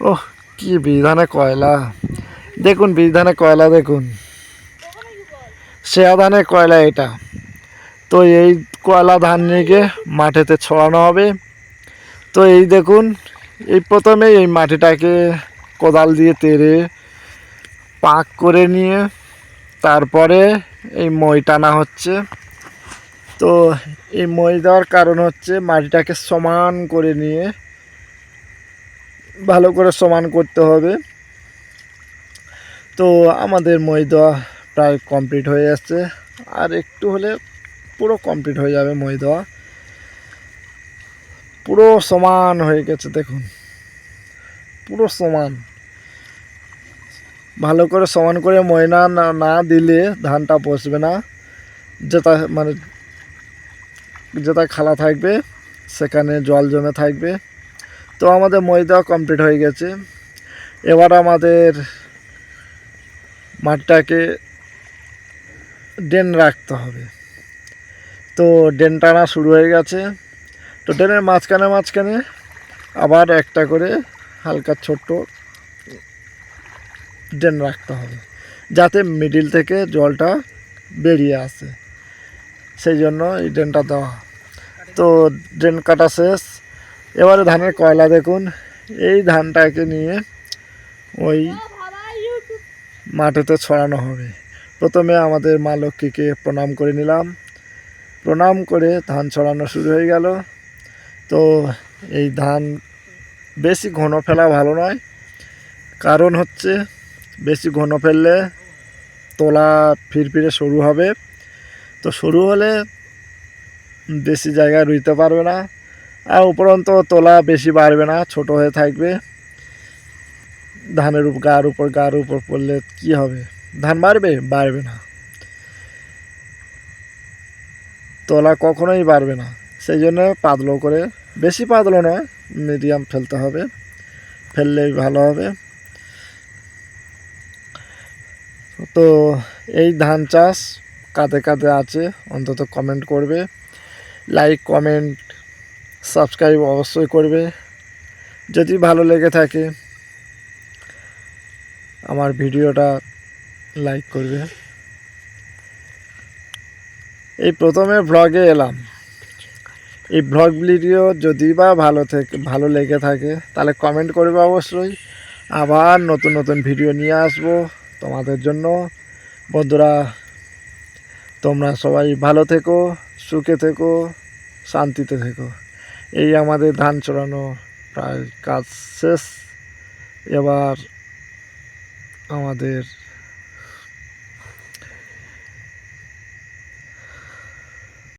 ওহ, কি বিধানে কয়লা? দেখুন, বিধানে কয়লা, দেখুন। শেয়া ধানে কয়লা এটা। তো এই কয়লা ধান নিয়ে মাঠেতে ছড়ানো হবে। তো এই দেখুন, এই প্রথমে এই মাটিটাকে কোদাল দিয়ে তেড়ে পাক করে নিয়ে তারপরে এই মই টানা হচ্ছে। তো এই মই দেওয়ার কারণ হচ্ছে মাটিটাকে সমান করে নিয়ে ভালো করে সমান করতে হবে। তো আমাদের ময়দা প্রায় কমপ্লিট হয়ে যাচ্ছে আর একটু হলে পুরো কমপ্লিট হয়ে যাবে দেওয়া পুরো সমান হয়ে গেছে দেখুন। পুরো সমান। ভালো করে সমান করে ময়না না দিলে ধানটা বসবে না। যেটা মানে যেটা খালা থাকবে, সেখানে জল জমে থাকবে। তো আমাদের মই দেওয়া কমপ্লিট হয়ে গেছে। এবার আমাদের মাঠটাকে ড্রেন রাখতে হবে। তো ড্রেন টানা শুরু হয়ে গেছে। তো ড্রেনের মাঝখানে মাঝখানে আবার একটা করে হালকা ছোট্ট ড্রেন রাখতে হবে, যাতে মিডিল থেকে জলটা বেরিয়ে আসে। সেই জন্য এই ড্রেনটা দেওয়া। তো ড্রেন কাটা শেষ। এবারে ধানের কয়লা দেখুন, এই ধানটাকে নিয়ে ওই মাঠেতে ছড়ানো হবে। প্রথমে আমাদের মা লক্ষ্মীকে প্রণাম করে নিলাম। প্রণাম করে ধান ছড়ানো শুরু হয়ে গেল। তো এই ধান বেশি ঘন ফেলা ভালো নয়। কারণ হচ্ছে বেশি ঘন ফেললে তোলা ফিরফিরে সরু হবে। তো সরু হলে বেশি জায়গায় রুইতে পারবে না। উপরন্ত তোলা বেশি বাড়বে না, ছোট হয়ে থাকবে। ধানের উপর, গার উপর গার উপর পড়লে কি হবে? ধান বাড়বে? বাড়বে না। তোলা কখনোই বাড়বে না। সেই জন্য পাতলো করে, বেশি পাতলো নয়, মিডিয়াম ফেলতে হবে। ফেললেই ভালো হবে। তো এই ধান চাষ কাতে কাতে আছে, অন্তত কমেন্ট করবে। লাইক, কমেন্ট সাবস্ক্রাইব অবশ্যই করবে। যদি ভালো লেগে থাকে, আমার ভিডিওটা লাইক করবে। এই প্রথমে ভ্লগে এলাম। এই ভ্লগ ভিডিও যদি বা ভালো থেকে, ভালো লেগে থাকে, তাহলে কমেন্ট করবে অবশ্যই। আবার নতুন নতুন ভিডিও নিয়ে আসব তোমাদের জন্য। বন্ধুরা, তোমরা সবাই ভালো থেকো, সুখে থেকো, শান্তিতে থেকো। এই আমাদের ধান চড়ানো প্রায় কাজ শেষ। এবার আমাদের